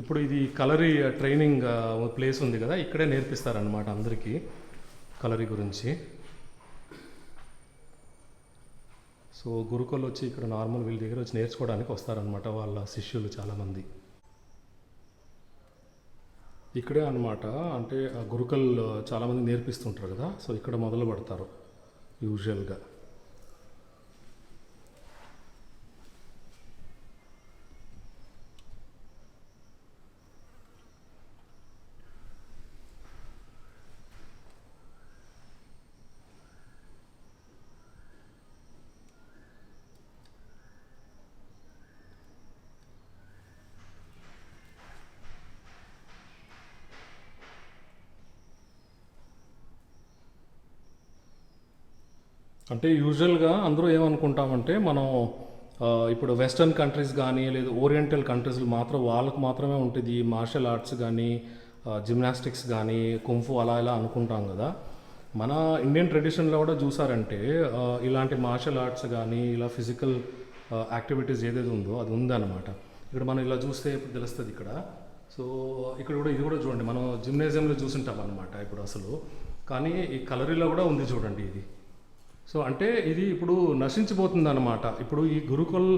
ఇప్పుడు ఇది కలరీ training place ఉంది కదా ఇక్కడే నేర్పిస్తారనమాట అందరికీ కలరీ గురించి. సో గురుకులు వచ్చి ఇక్కడ నార్మల్ వీళ్ళ దగ్గర వచ్చి నేర్చుకోవడానికి వస్తారనమాట వాళ్ళ శిష్యులు చాలామంది. ఇక్కడే అన్నమాట అంటే ఆ గురుకల్ చాలామంది నేర్పిస్తుంటారు కదా సో ఇక్కడ మొదలు పెడతారు యూజువల్గా అంటే యూజువల్గా అందరూ ఏమనుకుంటామంటే మనం ఇప్పుడు వెస్టర్న్ కంట్రీస్ కానీ లేదు ఓరియంటల్ కంట్రీస్ మాత్రం వాళ్ళకు మాత్రమే ఉంటుంది మార్షల్ ఆర్ట్స్ కానీ జిమ్నాస్టిక్స్ కానీ కుంఫు అలా ఇలా అనుకుంటాం కదా. మన ఇండియన్ ట్రెడిషన్లో కూడా చూసారంటే ఇలాంటి మార్షల్ ఆర్ట్స్ కానీ ఇలా ఫిజికల్ యాక్టివిటీస్ ఏదైతే ఉందో అది ఉందన్నమాట. ఇక్కడ మనం ఇలా చూస్తే ఇప్పుడు తెలుస్తుంది ఇక్కడ. సో ఇక్కడ కూడా ఇది కూడా చూడండి. మనం జిమ్నేజియంలో చూసింటాం అనమాట ఇప్పుడు అసలు. కానీ ఈ కలరీలో కూడా ఉంది చూడండి ఇది. సో అంటే ఇది ఇప్పుడు నశించిపోతుంది అనమాట ఇప్పుడు ఈ గురుకుల్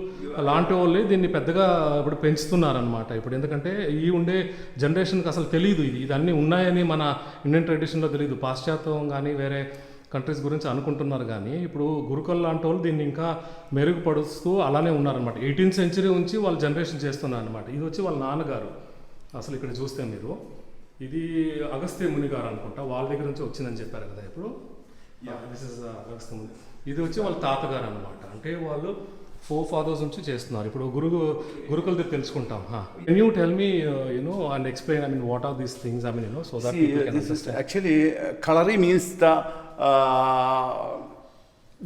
లాంటి వాళ్ళే దీన్ని పెద్దగా ఇప్పుడు పెంచుతున్నారనమాట ఇప్పుడు ఎందుకంటే ఈ ఉండే జనరేషన్కి అసలు తెలియదు ఇది. ఇదన్నీ ఉన్నాయని మన ఇండియన్ ట్రెడిషన్లో తెలియదు పాశ్చాత్యం కానీ వేరే కంట్రీస్ గురించి అనుకుంటున్నారు కానీ ఇప్పుడు గురుకుల్ లాంటి వాళ్ళు దీన్ని ఇంకా మెరుగుపరుస్తూ అలానే ఉన్నారనమాట ఎయిటీన్త్ సెంచరీ ఉంచి వాళ్ళు జనరేషన్ చేస్తున్నారు అనమాట ఇది వచ్చి వాళ్ళ నాన్నగారు. అసలు ఇక్కడ చూస్తే మీరు ఇది అగస్త్య ముని గారు అనుకుంటా వాళ్ళ దగ్గర నుంచి వచ్చిందని చెప్పారు కదా ఇప్పుడు. Uh, uh, ఇది వచ్చి వాళ్ళ తాతగారు అనమాట అంటే వాళ్ళు ఫోర్ ఫాదర్స్ నుంచి చేస్తున్నారు. ఇప్పుడు గురుగు గురుకుల దగ్గర తెలుసుకుంటాం. Can you tell me you know and explain I mean what are these things I mean you know so that actually kalari means the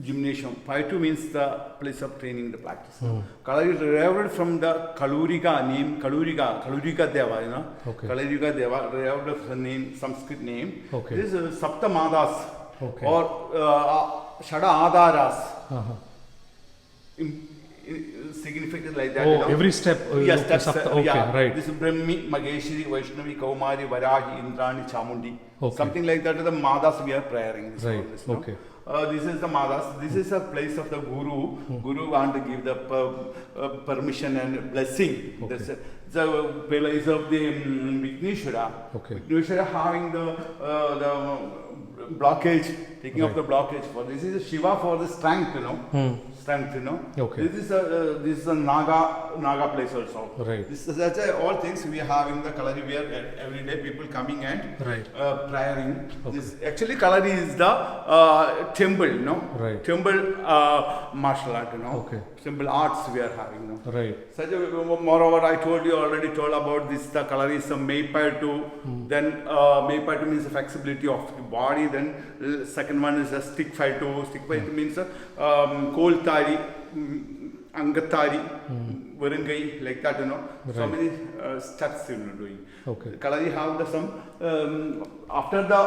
gymnasium payattu means the place of training the practice kalari derived from the Khaloorika name Khaloorika Khaloorika Deva you know Khaloorika Deva derived of name Sanskrit name Sapta Matas Okay. or uh, Shada Adaras. in- in- significant like that. Oh, you know. every step, uh, yes, okay, that's uh, okay, yeah. right. This is Brahmi, Mageshwari, Vaishnavi, Kaumari, Varahi, Indrani, Chamundi. Okay. Something like that. The Madas we are praying. This Right, this, no? okay. Uh, this is the Madas. This is a place of the Guru. Hmm. Guru want to give the per, uh, permission and blessing. Okay. That's the place of the um, Vigneshwara. Okay. Vigneshwara having the uh, the blockage, taking off Right. the blockage. For this is Shiva for the strength, you know. Hmm. Strength, you know. Okay. This is a uh, this is a Naga Naga place also. Right. This is that's uh, all things we have in the Kalari where uh, every day people coming and Right. uh, praying. Okay. This actually Kalari is the uh, temple, you know. Right. Temple uh, martial art, you know. Okay. Temple arts we are having now. Right. Such a, moreover, I told you already told about this. The color is some Maypaitu. Then uh, Maypaitu means the flexibility of the body. Then uh, second one is a stick fightu. Stick fightu means a um, coal tari, mm, angatari, varangai, like that. You know, so Right. many uh, steps you know doing. Okay. Kalari have the some um, after the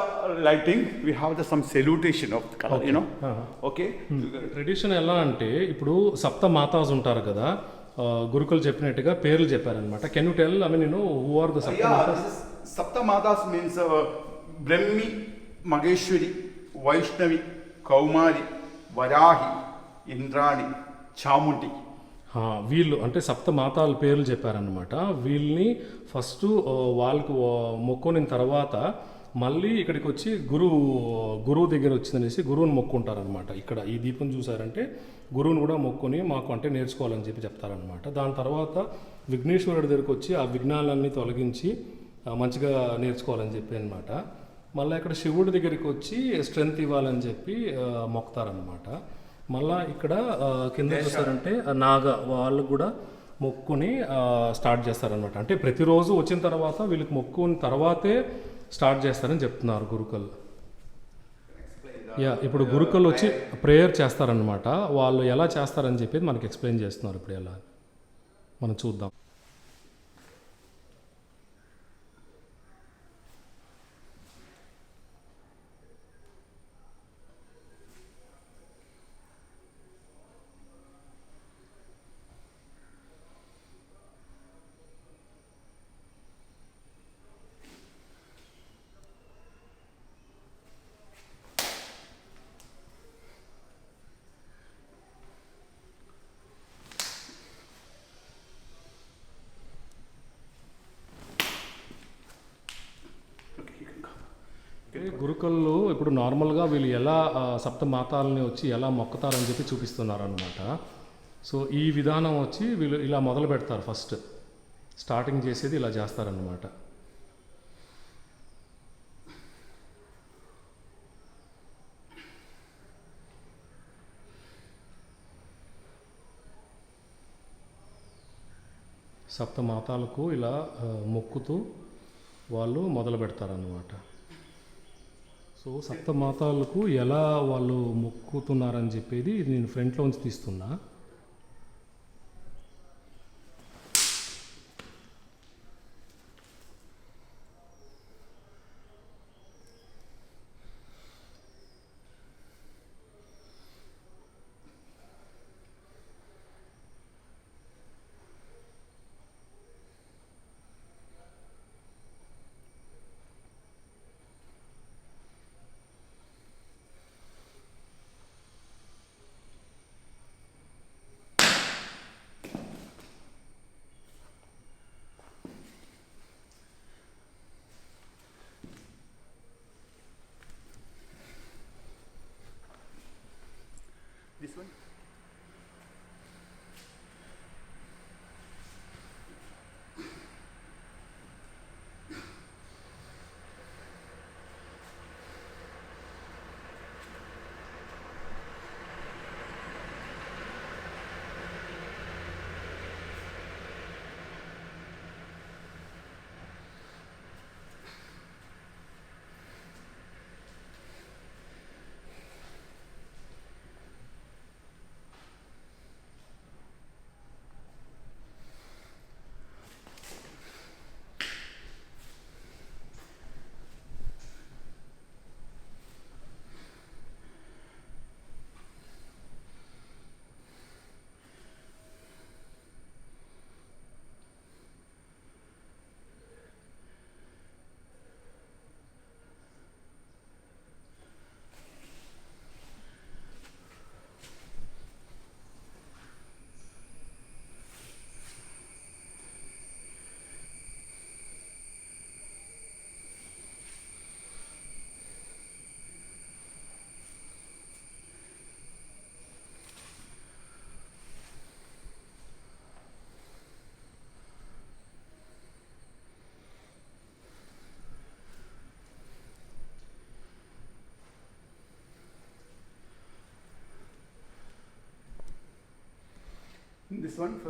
lighting we have the some salutation of the color. You know, Uh-huh. okay. Tradition ఎలా అంటే ఇప్పుడు సప్త మాతాస్ ఉంటారు కదా ఆ, గురుకులు చెప్పినట్టుగా పేర్లు చెప్పారనమాట can you tell I mean నేను who are the Sapta Matas uh, Brahmi, Mageshwari, Vaishnavi, Kaumari, Varahi, Indrani, Chamundi. ఆ, వీళ్ళు అంటే సప్త మాతాల పేర్లు చెప్పారనమాట వీళ్ళని ఫస్ట్ వాళ్ళకు ఆ, మొక్కునిన తర్వాత మళ్ళీ ఇక్కడికి వచ్చి గురువు గురువు దగ్గర వచ్చిందనేసి గురువుని మొక్కుంటారనమాట. ఇక్కడ ఈ దీపం చూసారంటే గురువుని కూడా మొక్కుని మాకు అంటే నేర్చుకోవాలని చెప్పి చెప్తారనమాట. దాని తర్వాత విఘ్నేశ్వరుడి దగ్గరికి వచ్చి ఆ విఘ్నాలన్నీ తొలగించి మంచిగా నేర్చుకోవాలని చెప్పి అనమాట మళ్ళీ ఇక్కడ శివుడి దగ్గరికి వచ్చి స్ట్రెంగ్త్ ఇవ్వాలని చెప్పి మొక్కుతారనమాట మళ్ళా ఇక్కడ కింద చూస్తారంటే నాగ వాళ్ళు కూడా మొక్కుని స్టార్ట్ చేస్తారనమాట. అంటే ప్రతిరోజు వచ్చిన తర్వాత వీళ్ళకి మొక్కుని తర్వాతే స్టార్ట్ చేస్తారని చెప్తున్నారు గురుకుల్. యా ఇప్పుడు గురుకుల్ వచ్చి ప్రేయర్ చేస్తారనమాట వాళ్ళు ఎలా చేస్తారని చెప్పేది మనకి ఎక్స్ప్లెయిన్ చేస్తున్నారు ఇప్పుడు ఎలా. మనం చూద్దాం. గురుకుల్లో ఇప్పుడు నార్మల్గా వీళ్ళు ఎలా సప్త మాతాలని వచ్చి ఎలా మొక్కుతారని చెప్పి చూపిస్తున్నారనమాట సో ఈ విధానం వచ్చి వీళ్ళు ఇలా మొదలు పెడతారు ఫస్ట్. స్టార్టింగ్ చేసేది ఇలా చేస్తారనమాట సప్త మాతాలకు ఇలా మొక్కుతూ వాళ్ళు మొదలు పెడతారన్నమాట. సో సప్త మాతాలకు ఎలా వాళ్ళు మొక్కుతున్నారని చెప్పేది నేను ఫ్రంట్లో ఉంచి తీస్తున్నా.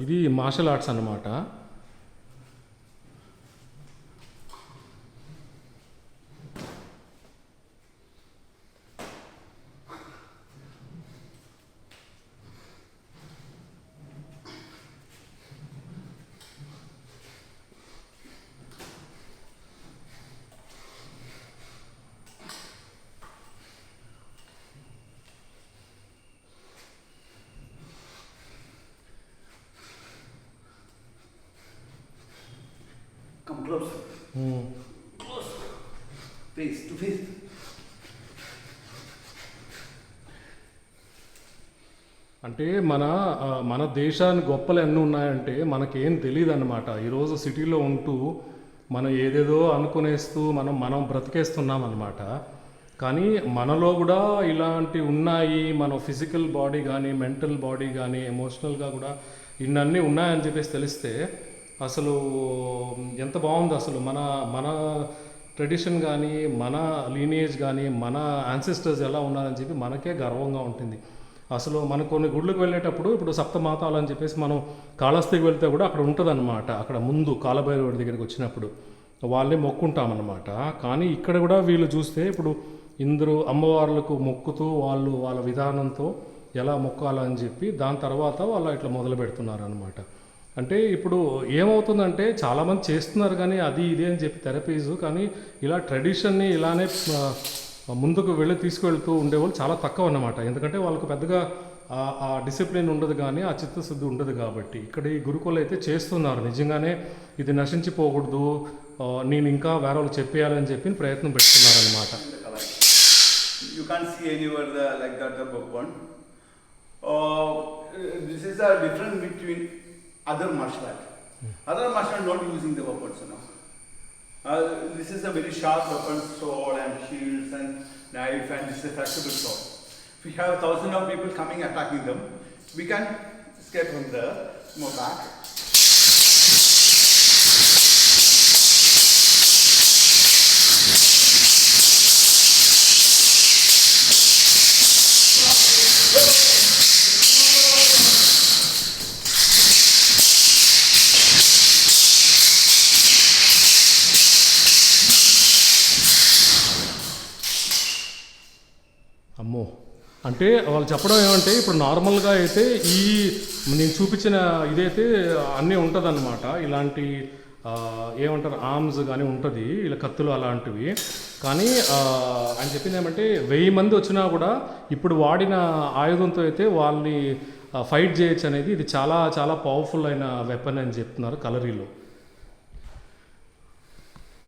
ఇది మార్షల్ ఆర్ట్స్ అన్నమాట. Come close. Close. Face to face. అంటే మన మన దేశాన్ని గొప్పలు ఎన్ని ఉన్నాయంటే మనకేం తెలియదు అనమాట ఈరోజు సిటీలో ఉంటూ మనం ఏదేదో అనుకునేస్తూ మనం మనం బ్రతికేస్తున్నాం అనమాట కానీ మనలో కూడా ఇలాంటి ఉన్నాయి మన ఫిజికల్ బాడీ కానీ మెంటల్ బాడీ కానీ ఎమోషనల్గా కూడా ఇన్నన్నీ ఉన్నాయని చెప్పేసి తెలిస్తే అసలు ఎంత బాగుంది అసలు మన మన ట్రెడిషన్ కానీ మన లీనేజ్ కానీ మన యాన్సిస్టర్స్ ఎలా ఉన్నారని చెప్పి మనకే గర్వంగా ఉంటుంది. అసలు మన కొన్ని గుళ్ళకి వెళ్ళేటప్పుడు ఇప్పుడు సప్తమాతాలు అని చెప్పేసి మనం కాళహస్తికి వెళ్తే కూడా అక్కడ ఉంటుందన్నమాట. అక్కడ ముందు కాలభైరవుడి దగ్గరికి వచ్చినప్పుడు వాళ్ళే మొక్కుంటామన్నమాట. కానీ ఇక్కడ కూడా వీళ్ళు చూస్తే ఇప్పుడు ఇందరూ అమ్మవార్లకు మొక్కుతూ వాళ్ళు వాళ్ళ విధానంతో ఎలా మొక్కాలని చెప్పి దాని తర్వాత వాళ్ళు ఇట్లా మొదలు పెడుతున్నారు అనమాట అంటే ఇప్పుడు ఏమవుతుందంటే చాలామంది చేస్తున్నారు కానీ అది ఇది అని చెప్పి థెరపీస్ కానీ ఇలా ట్రెడిషన్ని ఇలానే ముందుకు వెళ్ళి తీసుకువెళ్తూ ఉండేవాళ్ళు చాలా తక్కువ అన్నమాట ఎందుకంటే వాళ్ళకు పెద్దగా ఆ- డిసిప్లిన్ ఉండదు కానీ ఆ చిత్తశుద్ధి ఉండదు కాబట్టి ఇక్కడ ఈ గురుకులు అయితే చేస్తున్నారు నిజంగానే ఇది నశించిపోకూడదు నేను ఇంకా వేరే వాళ్ళు చెప్పేయాలని చెప్పి ప్రయత్నం పెడుతున్నారు అనమాట you color. See can't the anywhere the, like that the one. Uh, this other martial art. Other martial art not using the weapons, you know. Uh, this is a very sharp weapon, sword and shields and knife, and this is a flexible sword. If we have thousand of people coming attacking them, we can escape from there, move back. అంటే వాళ్ళు చెప్పడం ఏమంటే ఇప్పుడు నార్మల్గా అయితే ఈ నేను చూపించిన ఇదైతే అన్నీ ఉంటుందన్నమాట. ఇలాంటి ఏమంటారు ఆర్మ్స్ కానీ ఉంటుంది ఇలా కత్తులు అలాంటివి. కానీ అని ఆయన చెప్పింది ఏమంటే వెయ్యి మంది వచ్చినా కూడా ఇప్పుడు వాడిన ఆయుధంతో అయితే వాళ్ళని ఫైట్ చేయొచ్చు అనేది ఇది చాలా చాలా పవర్ఫుల్ అయిన వెపన్ అని చెప్తున్నారు కలరీలో.